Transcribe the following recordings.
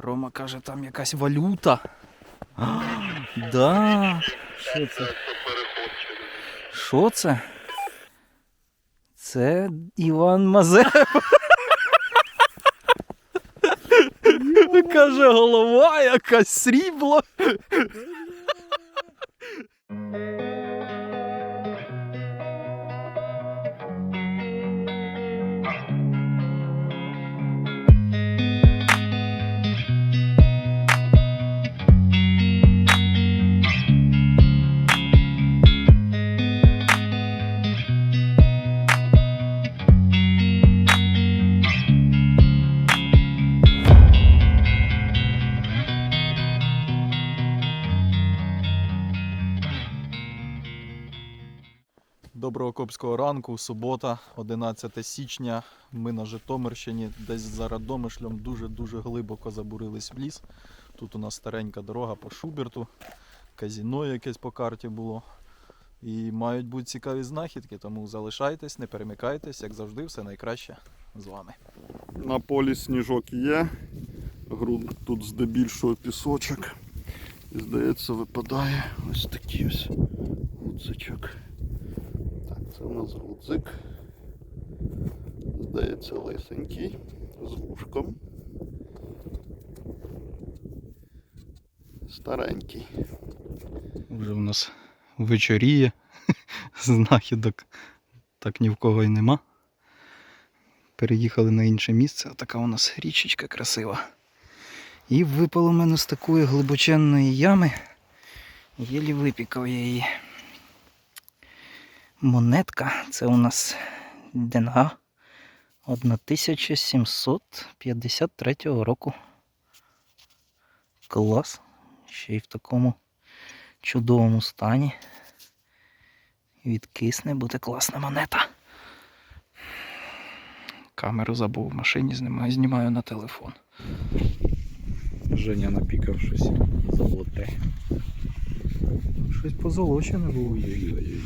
Рома каже, там якась валюта. Да. Що це? Що це? Це Іван Мазеп. Каже, голова якась срібло. Доброго копського ранку, субота, 11 січня. Ми на Житомирщині, десь за Радомишлем дуже-дуже глибоко забурились в ліс. Тут у нас старенька дорога по Шуберту, казіно якесь по карті було. І мають бути цікаві знахідки, тому залишайтесь, не перемикайтесь, як завжди, все найкраще з вами. На полі сніжок є. Грунт тут здебільшого пісочок. І здається, випадає ось такий ось гудзичок. Це у нас гудзик. Здається, лисенький, з вушком. Старенький. Вже у нас вечоріє, знахідок так ні в кого й нема. Переїхали на інше місце, така у нас річечка красива. І випало в мене з такої глибоченної ями. Єлі випікав я її. Монетка, це у нас Денга 1753 року. Клас. Ще й в такому чудовому стані. Відкисне, буде класна монета. Камеру забув в машині, знімаю, знімаю на телефон. Женя напікав щось золоте. Щось позолочене було. Ой-ой-ой,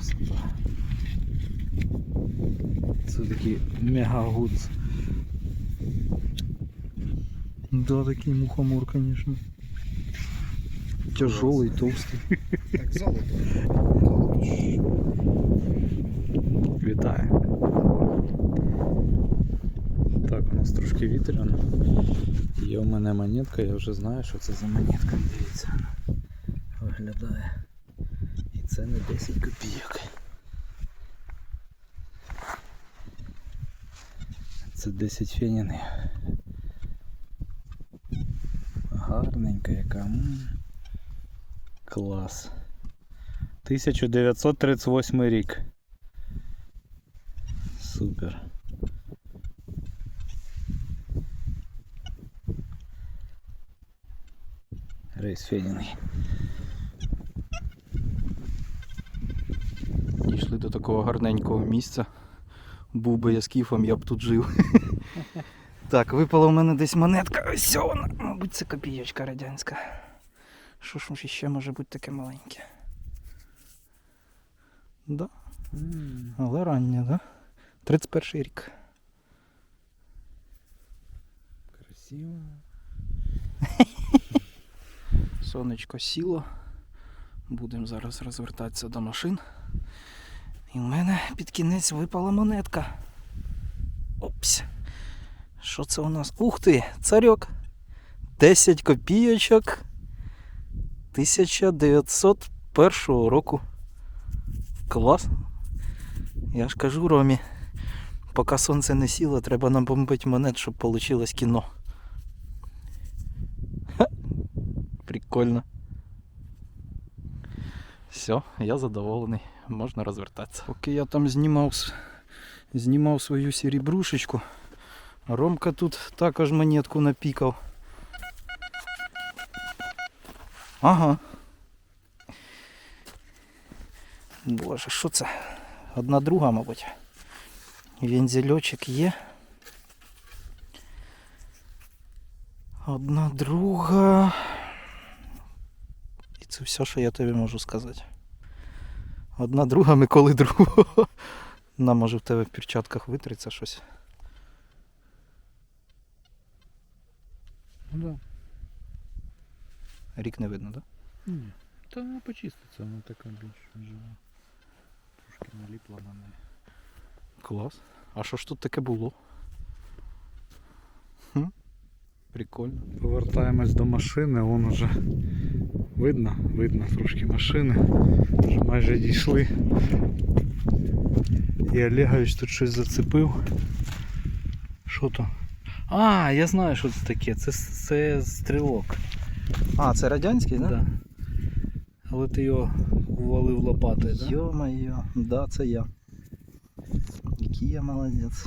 красота. Це такий мегагудз. Да, такий мухомор, звісно. Тяжелий, товстий. Так, золото. Вітаю. Так, у нас трошки вітряно. Є у мене монетка, я вже знаю, що це за монетка. Дивіться. Виглядає. Це не 10 копійок. Це 10 фенінів. Гарненька яка. м. Клас. 1938 рік. Супер. Рейс Федіний. Дійшли до такого гарненького місця. Був би я скіфом, я б тут жив. так, випала в мене десь монетка. Ось вона. Мабуть, це копійочка радянська. Що ж ще може бути таке маленьке? Да, але раннє, да? 31 рік. Красиво. Сонечко сіло. Будемо зараз розвертатися до машин. І в мене під кінець випала монетка. Опс. Що це у нас? Ух ти! Царьок. 10 копійочок 1901 року. Клас. Я ж кажу Ромі, поки сонце не сіло, треба набомбити монет, щоб вийшло кіно. Ха, Прикольно. Все, я задоволений, можна розвертатися. Поки я там знімав, с- знімав свою серебрушечку, Ромка тут також монетку напікав. Ага. Боже, що це? Одна друга, мабуть. Вензельочок є. Одна друга. І це все, що я тобі можу сказати. Одна друга Миколи другого. На, може в тебе в перчатках витриться щось. Ну да. Рік не видно, так? Ні. Та вона почиститься, вона така більш жива. Трошки наліпла на неї. Клас. А що ж тут таке було? Хм? Прикольно. Повертаємось до машини, вон уже видно, видно трошки машини. Вже майже дійшли. І Олегович тут щось зацепив. Що то? А, я знаю, що це таке. Це, це стрілок. А, це радянський, так? Да. Але ти його ввалив лопатою, так? Да? Йо-моє, да, це я. Який я молодець.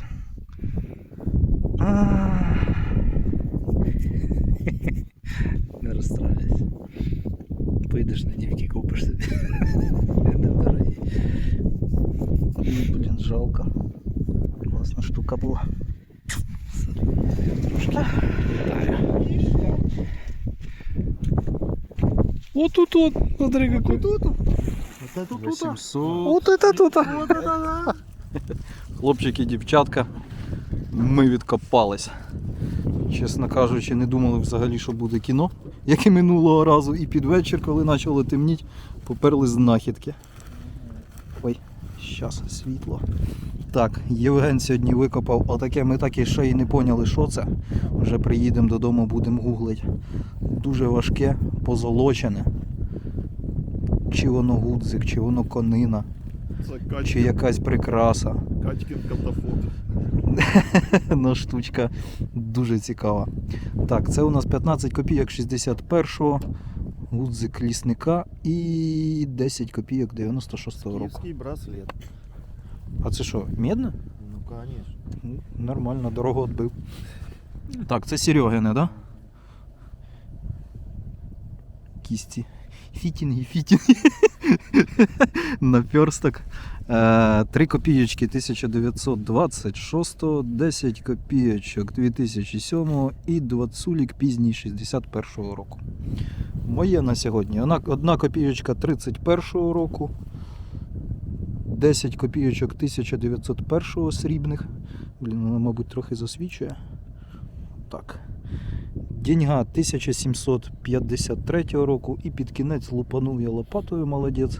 А, Не розстраюйся. Поїдеш на дівки, купиш собі. Недорогий. ну, Блін, жалко. Класна штука була. Трошки літає. Отут от, смотри, какой. Тут 800. От это тут. Хлопчики, дівчатка, ми відкопались. Чесно кажучи, не думали взагалі, що буде кіно, як і минулого разу. І під вечір, коли почало темніть, поперли знахідки. Ой, щас світло. Так, Євген сьогодні викопав отаке, ми так і ще й не поняли, що це. Вже приїдемо додому, будемо гуглити. Дуже важке, позолочене. Чи воно гудзик, чи воно конина, Це чи якась прикраса. Катькін катафот. Ну, штучка дуже цікава. Так, це у нас 15 копійок 61-го, гудзик лісника і 10 копійок 96-го року. Київський браслет. А це що, медне? Ну, конечно. Ну, Нормально, дорого відбив. Так, це Серегине, да? Кісті. Фітінги, фітінги. Наперсток. Е, 3 копійочки 1926, 10 копійочок 2007 і 20 пізній 61 року. Моє на сьогодні. Одна, копійочка 31 року. 10 копійочок 1901 срібних. Блін, вона, мабуть, трохи засвічує. Так. Деньга 1753 року і під кінець лупанув я лопатою, молодець.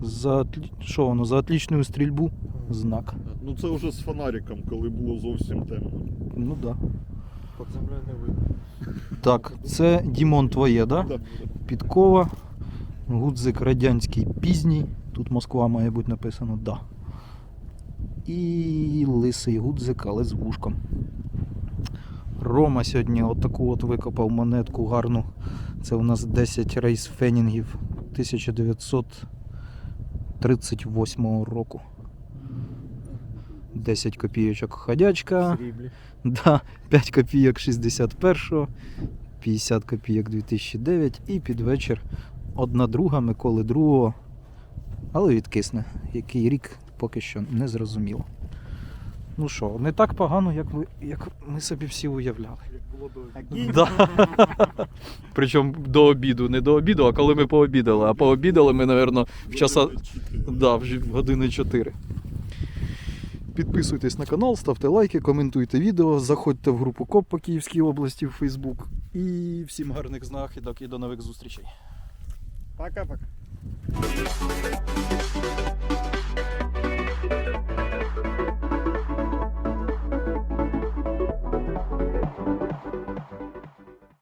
За, що воно, за отлічну стрільбу знак. Ну це вже з фонариком, коли було зовсім темно. Ну да. Под землей не видно. Так, це Дімон твоє, да? Да. Підкова. Гудзик радянський пізній. Тут Москва має бути написано, да. І лисий гудзик, але з вушком. Рома сьогодні отаку от викопав монетку гарну. Це у нас 10 рейс фенінгів 1938 року. 10 копійочок ходячка. Сріблі. Да, 5 копійок 61-го, 50 копійок 2009 і під вечір одна друга Миколи другого. Але відкисне. Який рік поки що не зрозуміло. Ну що, не так погано, як ми, як ми собі всі уявляли. Як було до Да. Причому до обіду, не до обіду, а коли ми пообідали. А пообідали ми, мабуть, в часа. Да, в години 4. Підписуйтесь на канал, ставте лайки, коментуйте відео, заходьте в групу КОП по Київській області в Фейсбук. І всім гарних знахідок і до нових зустрічей. Пока-пока.